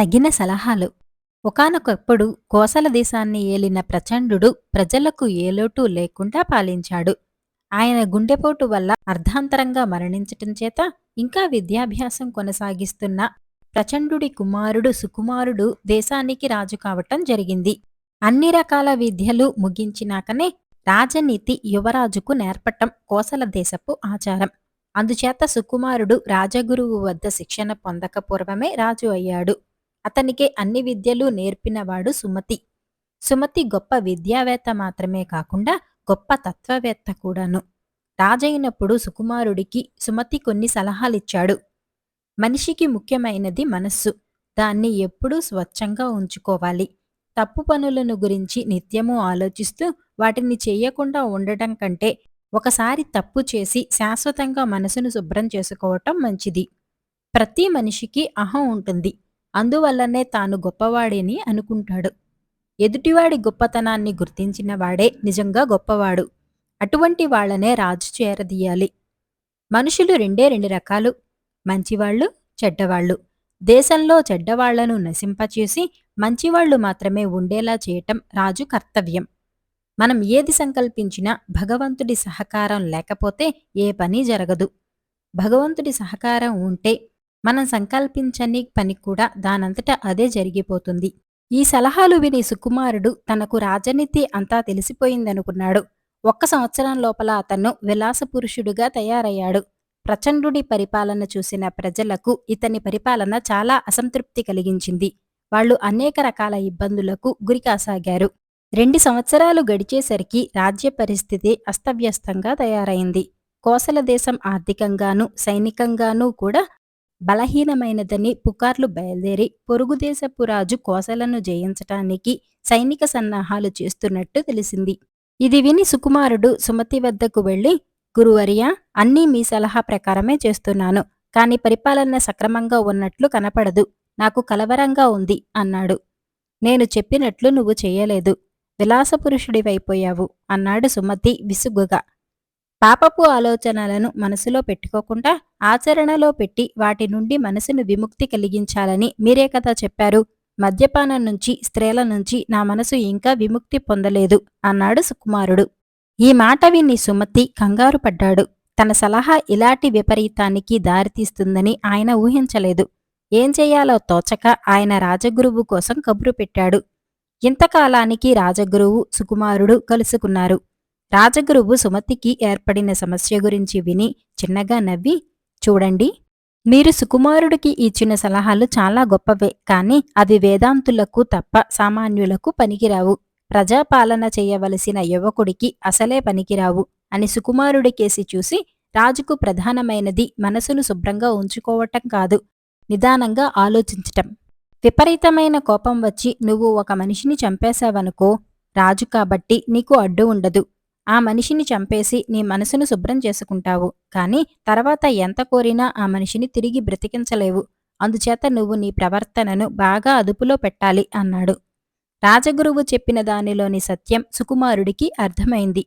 తగిన సలహాలు. ఒకానొకప్పుడు కోసల దేశాన్ని ఏలిన ప్రచండు ప్రజలకు ఏలోటు లేకుండా పాలించాడు. ఆయన గుండెపోటు వల్ల అర్ధాంతరంగా మరణించటం చేత ఇంకా విద్యాభ్యాసం కొనసాగిస్తున్న ప్రచండుడి కుమారుడు సుకుమారుడు దేశానికి రాజు కావటం జరిగింది. అన్ని రకాల విద్యలు ముగించినాకనే రాజనీతి యువరాజుకు నేర్పటం కోసల దేశపు ఆచారం. అందుచేత సుకుమారుడు రాజగురువు వద్ద శిక్షణ పొందక పూర్వమే రాజు అయ్యాడు. అతనికి అన్ని విద్యలు నేర్పినవాడు సుమతి. సుమతి గొప్ప విద్యావేత్త మాత్రమే కాకుండా గొప్ప తత్వవేత్త కూడాను. రాజైనప్పుడు సుకుమారుడికి సుమతి కొన్ని సలహాలిచ్చాడు. మనిషికి ముఖ్యమైనది మనస్సు. దాన్ని ఎప్పుడూ స్వచ్ఛంగా ఉంచుకోవాలి. తప్పు పనులను గురించి నిత్యము ఆలోచిస్తూ వాటిని చేయకుండా ఉండటం కంటే ఒకసారి తప్పు చేసి శాశ్వతంగా మనసును శుభ్రం చేసుకోవటం మంచిది. ప్రతి మనిషికి అహం ఉంటుంది. అందువల్లనే తాను గొప్పవాడని అనుకుంటాడు. ఎదుటివాడి గొప్పతనాన్ని గుర్తించిన వాడే నిజంగా గొప్పవాడు. అటువంటి వాళ్ళనే రాజు చేరదీయాలి. మనుషులు రెండే రెండు రకాలు. మంచివాళ్ళు చెడ్డవాళ్ళు. దేశంలో చెడ్డవాళ్ళను నశింపచేసి మంచివాళ్ళు మాత్రమే ఉండేలా చేయటం రాజు కర్తవ్యం. మనం ఏది సంకల్పించినా భగవంతుడి సహకారం లేకపోతే ఏ పని జరగదు. భగవంతుడి సహకారం ఉంటే మనం సంకల్పించని పని కూడా దానంతట అదే జరిగిపోతుంది. ఈ సలహాలు విని సుకుమారుడు తనకు రాజనీతి అంతా తెలిసిపోయిందనుకున్నాడు. ఒక్క సంవత్సరం లోపల అతను విలాసపురుషుడుగా తయారయ్యాడు. ప్రచండుడి పరిపాలన చూసిన ప్రజలకు ఇతని పరిపాలన చాలా అసంతృప్తి కలిగించింది. వాళ్ళు అనేక రకాల ఇబ్బందులకు గురికాసాగారు. రెండు సంవత్సరాలు గడిచేసరికి రాజ్య పరిస్థితి అస్తవ్యస్తంగా తయారైంది. కోసల దేశం ఆర్థికంగానూ సైనికంగానూ కూడా బలహీనమైనదని పుకార్లు బయలుదేరి పొరుగుదేశపు రాజు కోసలను జయించటానికి సైనిక సన్నాహాలు చేస్తున్నట్టు తెలిసింది. ఇది విని సుకుమారుడు సుమతి వద్దకు వెళ్ళి గురువర్య అన్నీ మీ సలహా ప్రకారమే చేస్తున్నాను కాని పరిపాలన సక్రమంగా ఉన్నట్లు కనపడదు నాకు కలవరంగా ఉంది అన్నాడు. నేను చెప్పినట్లు నువ్వు చేయలేదు విలాసపురుషుడివైపోయావు అన్నాడు సుమతి విసుగుగా. పాపపు ఆలోచనలను మనసులో పెట్టుకోకుండా ఆచరణలో పెట్టి వాటి నుండి మనసును విముక్తి కలిగించాలని మీరే కదా చెప్పారు. మద్యపానం నుంచి స్త్రీల నుంచి నా మనసు ఇంకా విముక్తి పొందలేదు అన్నాడు సుకుమారుడు. ఈ మాట విని సుమతి కంగారు పడ్డాడు. తన సలహా ఇలాంటి విపరీతానికి దారితీస్తుందని ఆయన ఊహించలేదు. ఏం చెయ్యాలో తోచక ఆయన రాజగురువు కోసం కబురు పెట్టాడు. ఇంతకాలానికి రాజగురువు సుకుమారుడు కలుసుకున్నారు. రాజగురువు సుమతికి ఏర్పడిన సమస్య గురించి విని చిన్నగా నవ్వి చూడండి మీరు సుకుమారుడికి ఇచ్చిన సలహాలు చాలా గొప్పవే కానీ అవి వేదాంతులకు తప్ప సామాన్యులకు పనికిరావు. ప్రజాపాలన చేయవలసిన యువకుడికి అసలే పనికిరావు అని సుకుమారుడికేసి చూసి రాజుకు ప్రధానమైనది మనసును శుభ్రంగా ఉంచుకోవటం కాదు నిదానంగా ఆలోచించటం. విపరీతమైన కోపం వచ్చి నువ్వు ఒక మనిషిని చంపేశావనుకో రాజు కాబట్టి నీకు అడ్డు ఉండదు. ఆ మనిషిని చంపేసి నీ మనసును శుభ్రం చేసుకుంటావు. కాని తర్వాత ఎంత కోరినా ఆ మనిషిని తిరిగి బ్రతికించలేవు. అందుచేత నువ్వు నీ ప్రవర్తనను బాగా అదుపులో పెట్టాలి అన్నాడు. రాజగురువు చెప్పిన దానిలోని సత్యం సుకుమారుడికి అర్థమైంది.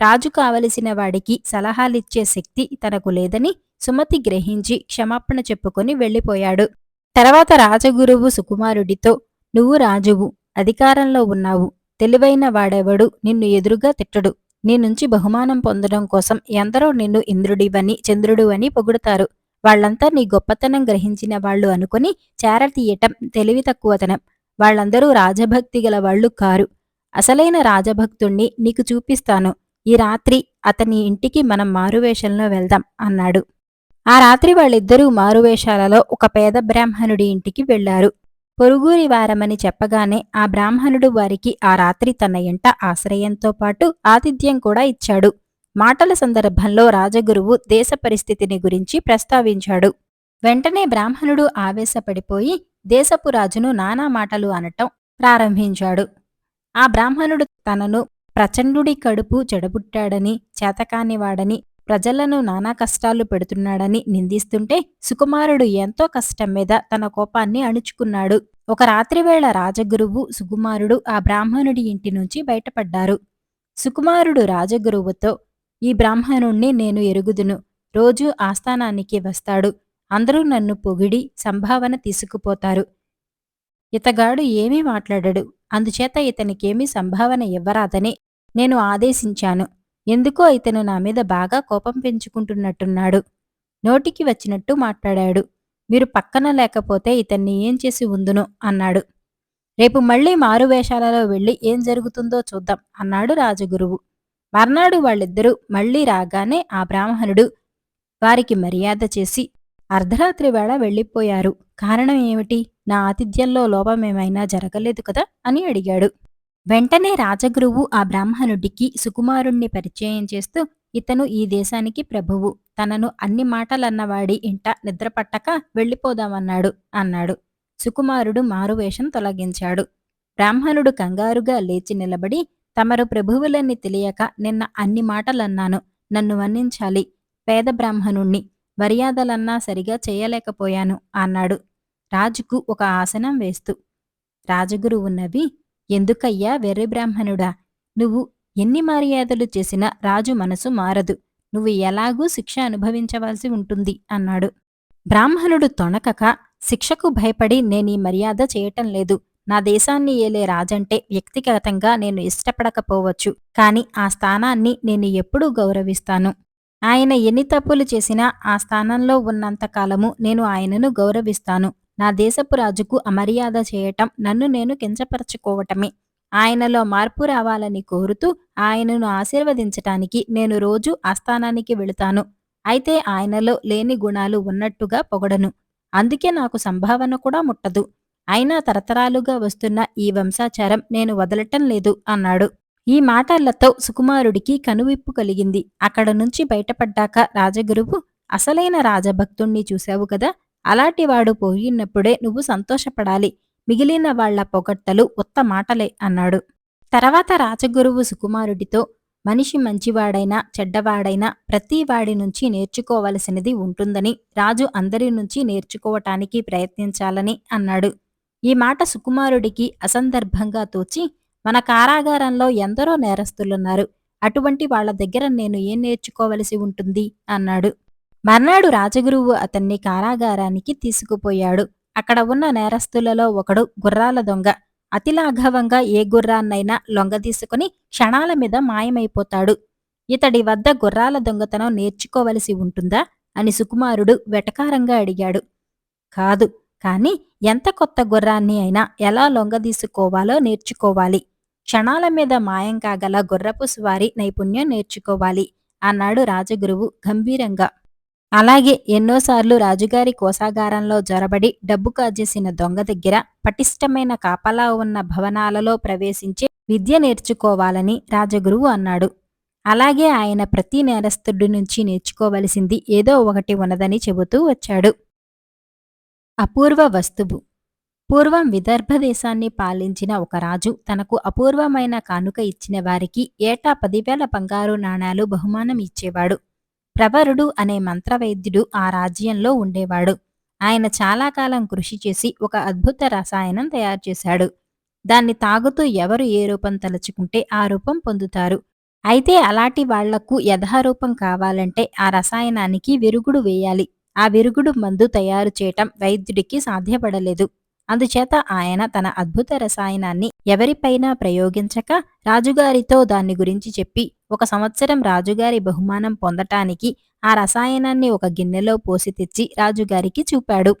రాజు కావలసిన వాడికి సలహాలిచ్చే శక్తి తనకు లేదని సుమతి గ్రహించి క్షమాపణ చెప్పుకొని వెళ్ళిపోయాడు. తర్వాత రాజగురువు సుకుమారుడితో నువ్వు రాజువు అధికారంలో ఉన్నావు. తెలివైన వాడెవడు? నిన్ను ఎదురుగా తిట్టడు. నీ నుంచి బహుమానం పొందడం కోసం ఎందరో నిన్ను ఇంద్రుడివని చంద్రుడు అని పొగుడుతారు. వాళ్ళంతా నీ గొప్పతనం గ్రహించిన వాళ్ళు అనుకుని చేరతీయటం తెలివి తక్కువతనం. వాళ్ళందరూ రాజభక్తి గల వాళ్ళు కారు. అసలైన రాజభక్తుణ్ణి నీకు చూపిస్తాను. ఈ రాత్రి అతని ఇంటికి మనం మారువేషంలో వెళ్దాం అన్నాడు. ఆ రాత్రి వాళ్ళిద్దరూ మారువేషాలలో ఒక పేద బ్రాహ్మణుడి ఇంటికి వెళ్ళారు పొరుగురి వారమని చెప్పగానే ఆ బ్రాహ్మణుడు వారికి ఆ రాత్రి తన ఇంట ఆశ్రయంతో పాటు ఆతిథ్యం కూడా ఇచ్చాడు. మాటల సందర్భంలో రాజగురువు దేశ పరిస్థితిని గురించి ప్రస్తావించాడు. వెంటనే బ్రాహ్మణుడు ఆవేశపడిపోయి దేశపు రాజును నానా మాటలు అనటం ప్రారంభించాడు. ఆ బ్రాహ్మణుడు తనను ప్రచండుడి కడుపు చెడబుట్టాడని చేతకానివాడని ప్రజలను నానా కష్టాలు పెడుతున్నాడని నిందిస్తుంటే సుకుమారుడు ఎంతో కష్టం మీద తన కోపాన్ని అణుచుకున్నాడు. ఒక రాత్రివేళ రాజగురువు సుకుమారుడు ఆ బ్రాహ్మణుడి ఇంటి నుంచి బయటపడ్డారు. సుకుమారుడు రాజగురువుతో ఈ బ్రాహ్మణుణ్ణి నేను ఎరుగుదును. రోజూ ఆస్థానానికి వస్తాడు. అందరూ నన్ను పొగిడి సంభావన తీసుకుపోతారు. ఇతగాడు ఏమీ మాట్లాడడు. అందుచేత ఇతనికేమీ సంభావన ఇవ్వరాదని నేను ఆదేశించాను. ఎందుకో ఇతను నా మీద బాగా కోపం పెంచుకుంటున్నట్టున్నాడు. నోటికి వచ్చినట్టు మాట్లాడాడు. మీరు పక్కన లేకపోతే ఇతన్ని ఏం చేసి ఉందును? అన్నాడు. రేపు మళ్ళీ మారువేషాలలో వెళ్ళి ఏం జరుగుతుందో చూద్దాం అన్నాడు రాజగురువు. మర్నాడు వాళ్ళిద్దరూ మళ్ళీ రాగానే ఆ బ్రాహ్మణుడు వారికి మర్యాద చేసి అర్ధరాత్రి వేళ వెళ్ళిపోయారు. కారణం ఏమిటి? నా ఆతిథ్యంలో లోపమేమైనా జరగలేదు కదా? అని అడిగాడు. వెంటనే రాజగురువు ఆ బ్రాహ్మణుడికి సుకుమారుణ్ణి పరిచయం చేస్తూ ఇతను ఈ దేశానికి ప్రభువు. తనను అన్ని మాటలన్నవాడి ఇంట నిద్రపట్టక వెళ్ళిపోదామన్నాడు అన్నాడు. సుకుమారుడు మారువేషం తొలగించాడు. బ్రాహ్మణుడు కంగారుగా లేచి నిలబడి తమరు ప్రభువులని తెలియక నిన్న అన్ని మాటలన్నాను. నన్ను మన్నించాలి. పేద బ్రాహ్మణుణ్ణి మర్యాదలన్నా సరిగా చేయలేకపోయాను అన్నాడు. రాజుకు ఒక ఆసనం వేస్తూ రాజగురువు నవ్వి ఎందుకయ్యా వెర్రి బ్రాహ్మణుడా? నువ్వు ఎన్ని మర్యాదలు చేసినా రాజు మనసు మారదు. నువ్వు ఎలాగూ శిక్ష అనుభవించవలసి ఉంటుంది అన్నాడు. బ్రాహ్మణుడు తొణకక శిక్షకు భయపడి నేనీ మర్యాద చేయటం లేదు. నా దేశాన్ని ఏలే రాజంటే వ్యక్తిగతంగా నేను ఇష్టపడకపోవచ్చు. కాని ఆ స్థానాన్ని నేను ఎప్పుడూ గౌరవిస్తాను. ఆయన ఎన్ని తప్పులు చేసినా ఆ స్థానంలో ఉన్నంతకాలము నేను ఆయనను గౌరవిస్తాను. నా దేశపు రాజుకు అమర్యాద చేయటం నన్ను నేను కించపరచుకోవటమే. ఆయనలో మార్పు రావాలని కోరుతూ ఆయనను ఆశీర్వదించటానికి నేను రోజు ఆస్థానానికి వెళుతాను. అయితే ఆయనలో లేని గుణాలు ఉన్నట్టుగా పొగడను. అందుకే నాకు సంభావన కూడా ముట్టదు. అయినా తరతరాలుగా వస్తున్న ఈ వంశాచారం నేను వదలటం లేదు అన్నాడు. ఈ మాటలతో సుకుమారుడికి కనువిప్పు కలిగింది. అక్కడ నుంచి బయటపడ్డాక రాజగురువు అసలైన రాజభక్తుణ్ణి చూశావు కదా? అలాంటివాడు పోయినప్పుడే నువ్వు సంతోషపడాలి. మిగిలిన వాళ్ళ పొగట్టలు ఉత్త మాటలే అన్నాడు. తర్వాత రాజగురువు సుకుమారుడితో మనిషి మంచివాడైనా చెడ్డవాడైనా ప్రతివాడి నుంచి నేర్చుకోవలసినది ఉంటుందని రాజు అందరి నుంచి నేర్చుకోవటానికి ప్రయత్నించాలని అన్నాడు. ఈ మాట సుకుమారుడికి అసందర్భంగా తోచి మన కారాగారంలో ఎందరో నేరస్తులున్నారు అటువంటి వాళ్ళ దగ్గర నేను ఏం నేర్చుకోవలసి ఉంటుంది? అన్నాడు. మర్నాడు రాజగురువు అతన్ని కారాగారానికి తీసుకుపోయాడు. అక్కడ ఉన్న నేరస్తులలో ఒకడు గుర్రాల దొంగ. అతిలాఘవంగా ఏ గుర్రాన్నైనా లొంగదీసుకుని క్షణాల మీద మాయమైపోతాడు. ఇతడి వద్ద గుర్రాల దొంగతనం నేర్చుకోవలసి ఉంటుందా? అని సుకుమారుడు వెటకారంగా అడిగాడు. కాదు కాని ఎంత కొత్త గుర్రాన్ని అయినా ఎలా లొంగదీసుకోవాలో నేర్చుకోవాలి. క్షణాల మీద మాయం కాగల గుర్రపు స్వారీ నైపుణ్యం నేర్చుకోవాలి అన్నాడు రాజగురువు గంభీరంగా. అలాగే ఎన్నోసార్లు రాజుగారి కోసాగారంలో జొరబడి డబ్బు కాజేసిన దొంగ దగ్గర పటిష్టమైన కాపలా ఉన్న భవనాలలో ప్రవేశించే విద్య నేర్చుకోవాలని రాజగురువు అన్నాడు. అలాగే ఆయన ప్రతి నేరస్తుడి నుంచి నేర్చుకోవలసింది ఏదో ఒకటి ఉన్నదని చెబుతూ వచ్చాడు. అపూర్వ వస్తువు. పూర్వం విదర్భ దేశాన్ని పాలించిన ఒక రాజు తనకు అపూర్వమైన కానుక ఇచ్చిన వారికి ఏటా పదివేల బంగారు నాణాలు బహుమానం ఇచ్చేవాడు. ప్రవరుడు అనే మంత్రవైద్యుడు ఆ రాజ్యంలో ఉండేవాడు. ఆయన చాలా కాలం కృషి చేసి ఒక అద్భుత రసాయనం తయారు చేశాడు. దాన్ని తాగుతూ ఎవరు ఏ రూపం తలుచుకుంటే ఆ రూపం పొందుతారు. అయితే అలాంటి వాళ్ళకు యథారూపం కావాలంటే ఆ రసాయనానికి విరుగుడు వేయాలి. ఆ విరుగుడు మందు తయారు చేయటం వైద్యుడికి సాధ్యపడలేదు. అందుచేత ఆయన తన అద్భుత రసాయనాన్ని ఎవరిపైనా ప్రయోగించక రాజుగారితో దాన్ని గురించి చెప్పి ఒక సంవత్సరం రాజుగారి బహుమానం పొందటానికి ఆ రసాయనాన్ని ఒక గిన్నెలో పోసి తెచ్చి రాజుగారికి చూపాడు.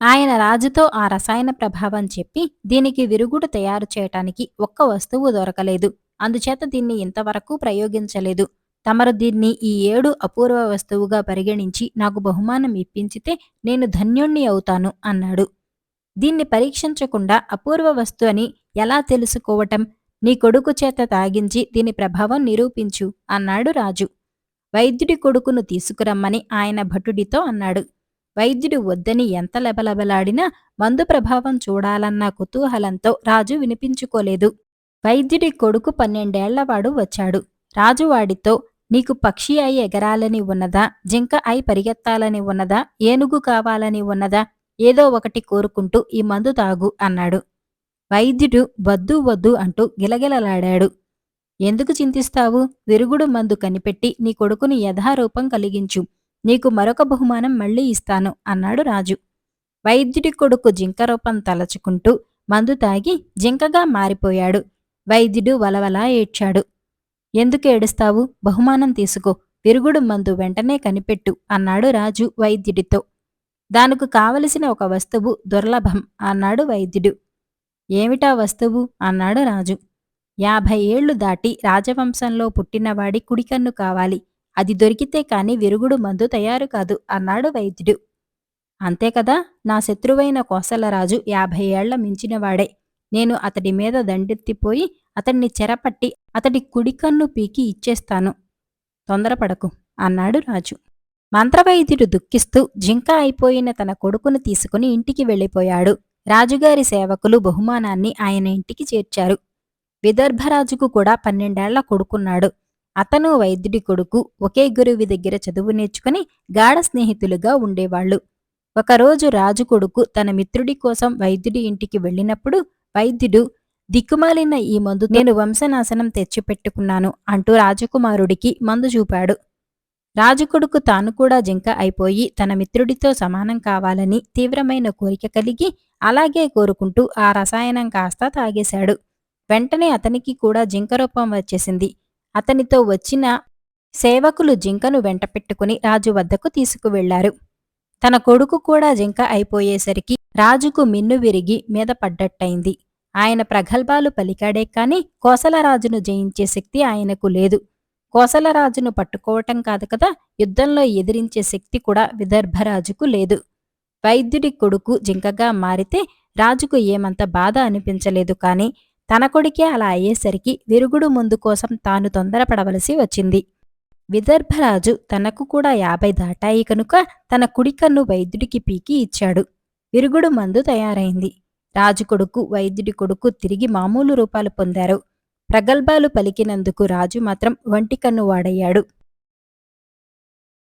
ఆయన రాజుతో ఆ రసాయన ప్రభావం చెప్పి దీనికి విరుగుడు తయారు చేయటానికి ఒక్క వస్తువు దొరకలేదు. అందుచేత దీన్ని ఇంతవరకు ప్రయోగించలేదు. తమరు దీన్ని ఈ ఏడు అపూర్వ వస్తువుగా పరిగణించి నాకు బహుమానం ఇప్పించితే నేను ధన్యుణ్ణి అవుతాను అన్నాడు. దీన్ని పరీక్షించకుండా అపూర్వ వస్తు అని ఎలా తెలుసుకోవటం? నీ కొడుకు చేత తాగించి దీని ప్రభావం నిరూపించు అన్నాడు రాజు. వైద్యుడి కొడుకును తీసుకురమ్మని ఆయన భటుడితో అన్నాడు. వైద్యుడు వద్దని ఎంత లెబలబలాడినా మందు ప్రభావం చూడాలన్న కుతూహలంతో రాజు వినిపించుకోలేదు. వైద్యుడి కొడుకు పన్నెండేళ్ళవాడు వచ్చాడు. రాజు వాడితో నీకు పక్షి అయి ఎగరాలని ఉన్నదా జింక అయి పరిగెత్తాలని ఉన్నదా ఏనుగు కావాలని ఉన్నదా ఏదో ఒకటి కోరుకుంటూ ఈ మందు తాగు అన్నాడు. వైద్యుడు వద్దు వద్దు అంటూ గిలగిలలాడాడు. ఎందుకు చింతిస్తావు? విరుగుడు మందు కనిపెట్టి నీ కొడుకుని యథారూపం కలిగించు. నీకు మరొక బహుమానం మళ్ళీ ఇస్తాను అన్నాడు రాజు. వైద్యుడి కొడుకు జింక రూపం తలచుకుంటూ మందు తాగి జింకగా మారిపోయాడు. వైద్యుడు వలవలా ఏడ్చాడు. ఎందుకు ఏడుస్తావు? బహుమానం తీసుకో. విరుగుడు మందు వెంటనే కనిపెట్టు అన్నాడు రాజు వైద్యుడితో. దానికి కావలసిన ఒక వస్తువు దుర్లభం అన్నాడు వైద్యుడు. ఏమిటా వస్తువు? అన్నాడు రాజు. యాభై ఏళ్ళు దాటి రాజవంశంలో పుట్టినవాడి కుడికన్ను కావాలి. అది దొరికితే కాని విరుగుడు మందు తయారు కాదు అన్నాడు వైద్యుడు. అంతే కదా? నా శత్రువైన కోసలరాజు యాభై ఏళ్ళ మించినవాడే. నేను అతడి మీద దండెత్తిపోయి అతన్ని చెరపట్టి అతడి కుడికన్ను పీకి ఇచ్చేస్తాను. తొందరపడకు అన్నాడు రాజు. మంత్రవైద్యుడు దుఃఖిస్తూ జింక అయిపోయిన తన కొడుకును తీసుకుని ఇంటికి వెళ్ళిపోయాడు. రాజుగారి సేవకులు బహుమానాన్ని ఆయన ఇంటికి చేర్చారు. విదర్భరాజుకు కూడా పన్నెండేళ్ళ కొడుకున్నాడు. అతను వైద్యుడి కొడుకు ఒకే గురువి దగ్గర చదువు నేర్చుకుని గాఢ స్నేహితులుగా ఉండేవాళ్ళు ఒకరోజు రాజు కొడుకు తన మిత్రుడి కోసం వైద్యుడి ఇంటికి వెళ్ళినప్పుడు వైద్యుడు దిక్కుమాలిన ఈ మందు నేను వంశనాశనం తెచ్చిపెట్టుకున్నాను అంటూ రాజకుమారుడికి మందు చూపాడు. రాజుకొడుకు తాను కూడా జింక అయిపోయి తన మిత్రుడితో సమానం కావాలని తీవ్రమైన కోరిక కలిగి అలాగే కోరుకుంటూ ఆ రసాయనం కాస్త తాగేశాడు. వెంటనే అతనికి కూడా జింక రూపం వచ్చేసింది. అతనితో వచ్చిన సేవకులు జింకను వెంటపెట్టుకుని రాజు వద్దకు తీసుకువెళ్ళారు. తన కొడుకు కూడా జింక అయిపోయేసరికి రాజుకు మిన్ను విరిగి మీద పడ్డట్టయింది. ఆయన ప్రగల్భాలు పలికాడే కాని కోసలరాజును జయించే శక్తి ఆయనకు లేదు. కోసలరాజును పట్టుకోవటం కాదు కదా యుద్ధంలో ఎదిరించే శక్తి కూడా విదర్భరాజుకు లేదు. వైద్యుడి కొడుకు జింకగా మారితే రాజుకు ఏమంత బాధ అనిపించలేదు కానీ తన కొడుకే అలా అయ్యేసరికి విరుగుడు ముందు కోసం తాను తొందరపడవలసి వచ్చింది. విదర్భరాజు తనకు కూడా యాభై దాటాయి కనుక తన కుడికన్ను వైద్యుడికి పీకి ఇచ్చాడు. విరుగుడు మందు తయారైంది. రాజు కొడుకు వైద్యుడి కొడుకు తిరిగి మామూలు రూపాలు పొందారు. ప్రగల్భాలు పలికినందుకు రాజు మాత్రం వంటికన్ను వాడయ్యాడు.